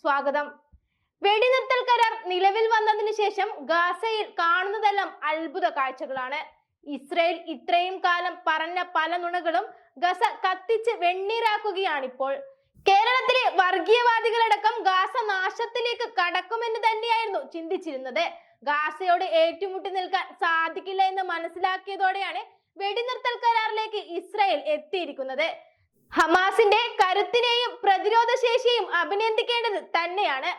സ്വാഗതം. വെടിനിർത്തൽ കരാർ നിലവിൽ വന്നതിന് ശേഷം ഗാസയിൽ കാണുന്നതെല്ലാം അത്ഭുത കാഴ്ചകളാണ്. ഇസ്രയേൽ ഇത്രയും കാലം പറഞ്ഞ പല നുണകളും ഗസ കത്തിച്ച് വെണ്ണീരാക്കുകയാണിപ്പോൾ. കേരളത്തിലെ വർഗീയവാദികളടക്കം ഗാസ നാശത്തിലേക്ക് കടക്കുമെന്ന് തന്നെയായിരുന്നു ചിന്തിച്ചിരുന്നത്. ഗാസയോട് ഏറ്റുമുട്ടി നിൽക്കാൻ സാധിക്കില്ല എന്ന് മനസ്സിലാക്കിയതോടെയാണ് വെടിനിർത്തൽ കരാറിലേക്ക് ഇസ്രയേൽ എത്തിയിരിക്കുന്നത്. ഹമാസിന്റെ കരുത്തിനെയും പ്രതിരോധ ശേഷിയും അഭിനന്ദിക്കേണ്ടത് തന്നെയാണ്.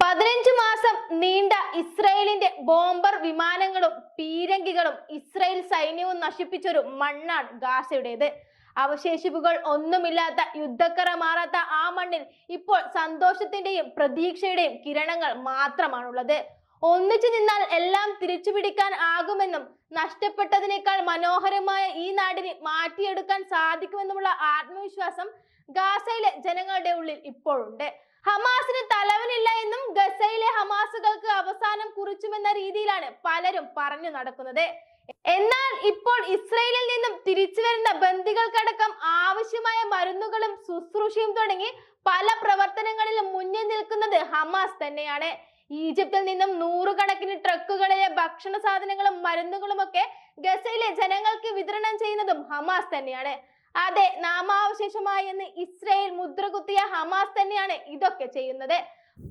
പതിനഞ്ച് മാസം നീണ്ട ഇസ്രയേലിന്റെ ബോംബർ വിമാനങ്ങളും പീരങ്കികളും ഇസ്രയേൽ സൈന്യവും നശിപ്പിച്ചൊരു മണ്ണാണ് ഗാസയുടേത്. അവശേഷിപ്പുകൾ ഒന്നുമില്ലാത്ത യുദ്ധക്കറ മാറാത്ത ആ മണ്ണിൽ ഇപ്പോൾ സന്തോഷത്തിന്റെയും പ്രതീക്ഷയുടെയും കിരണങ്ങൾ മാത്രമാണുള്ളത്. ഒന്നിച്ചു നിന്നാൽ എല്ലാം തിരിച്ചു പിടിക്കാൻ ആകുമെന്നും നഷ്ടപ്പെട്ടതിനേക്കാൾ മനോഹരമായ ഈ നാടിനെ മാറ്റിയെടുക്കാൻ സാധിക്കുമെന്നുമുള്ള ആത്മവിശ്വാസം ഗാസയിലെ ജനങ്ങളുടെ ഉള്ളിൽ ഇപ്പോഴുണ്ട്. ഹമാസിന് തലവനില്ല എന്നും ഗസയിലെ ഹമാസുകൾക്ക് അവസാനം കുറിച്ചുമെന്ന രീതിയിലാണ് പലരും പറഞ്ഞു നടക്കുന്നത്. എന്നാൽ ഇപ്പോൾ ഇസ്രയേലിൽ നിന്നും തിരിച്ചു വരുന്ന ബന്ദികൾക്കടക്കം ആവശ്യമായ മരുന്നുകളും ശുശ്രൂഷയും തുടങ്ങി പല പ്രവർത്തനങ്ങളിലും മുന്നിൽ നിൽക്കുന്നത് ഹമാസ് തന്നെയാണ്. ഈജിപ്തിൽ നിന്നും നൂറുകണക്കിന് ട്രക്കുകളിലെ ഭക്ഷണ സാധനങ്ങളും മരുന്നുകളും ഒക്കെ ഗസയിലെ ജനങ്ങൾക്ക് വിതരണം ചെയ്യുന്നതും ഹമാസ് തന്നെയാണ്. അതെ നാമാവശേഷമായി എന്ന് ഇസ്രയേൽ മുദ്രകുത്തിയ ഹമാസ് തന്നെയാണ് ഇതൊക്കെ ചെയ്യുന്നത്.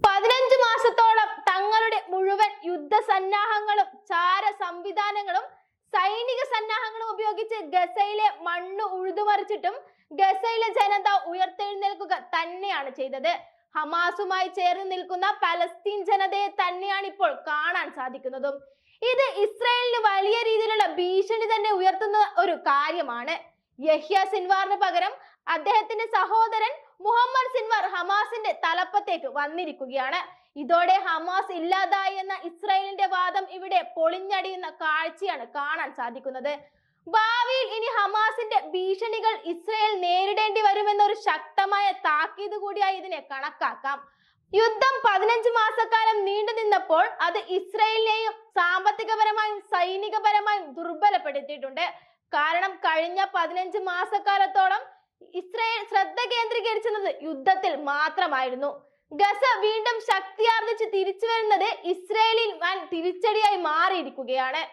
പതിനഞ്ച് മാസത്തോളം തങ്ങളുടെ മുഴുവൻ യുദ്ധ സന്നാഹങ്ങളും ചാര സംവിധാനങ്ങളും സൈനിക സന്നാഹങ്ങളും ഉപയോഗിച്ച് ഗസയിലെ മണ്ണ് ഉഴുതുമറിച്ചിട്ടും ഗസയിലെ ജനത ഉയർത്തെഴുന്നേൽക്കുക തന്നെയാണ് ചെയ്തത്. ഹമാസുമായി ചേർന്ന് നിൽക്കുന്ന പലസ്തീൻ ജനതയെ തന്നെയാണ് ഇപ്പോൾ കാണാൻ സാധിക്കുന്നതും. ഇത് ഇസ്രായേലിന് വലിയ രീതിയിലുള്ള ഭീഷണി തന്നെ ഉയർത്തുന്ന ഒരു കാര്യമാണ്. യഹ്യ സിൻവാറിന് പകരം അദ്ദേഹത്തിന്റെ സഹോദരൻ മുഹമ്മദ് സിൻവാർ ഹമാസിന്റെ തലപ്പത്തേക്ക് വന്നിരിക്കുകയാണ്. ഇതോടെ ഹമാസ് ഇല്ലാതായി എന്ന ഇസ്രായേലിന്റെ വാദം ഇവിടെ പൊളിഞ്ഞടിയുന്ന കാഴ്ചയാണ് കാണാൻ സാധിക്കുന്നത്. ഭാവിയിൽ ഇനി ഹമാസിന്റെ ഭീഷണികൾ ഇസ്രായേൽ നേരിടേണ്ടി വരുമെന്നൊരു ശക്തമായ താക്കീത് കൂടിയായി ഇതിനെ കണക്കാക്കാം. യുദ്ധം പതിനഞ്ച് മാസക്കാലം നീണ്ടു നിന്നപ്പോൾ അത് ഇസ്രയേലിനെയും സാമ്പത്തികപരമായും സൈനികപരമായും ദുർബലപ്പെടുത്തിയിട്ടുണ്ട്. കാരണം കഴിഞ്ഞ പതിനഞ്ച് മാസക്കാലത്തോളം ഇസ്രയേൽ ശ്രദ്ധ കേന്ദ്രീകരിച്ചിരുന്നത് യുദ്ധത്തിൽ മാത്രമായിരുന്നു. ഗസ വീണ്ടും ശക്തിയാർജിച്ച് തിരിച്ചു വരുന്നത് ഇസ്രയേലിൽ വൻ തിരിച്ചടിയായി മാറിയിരിക്കുകയാണ്.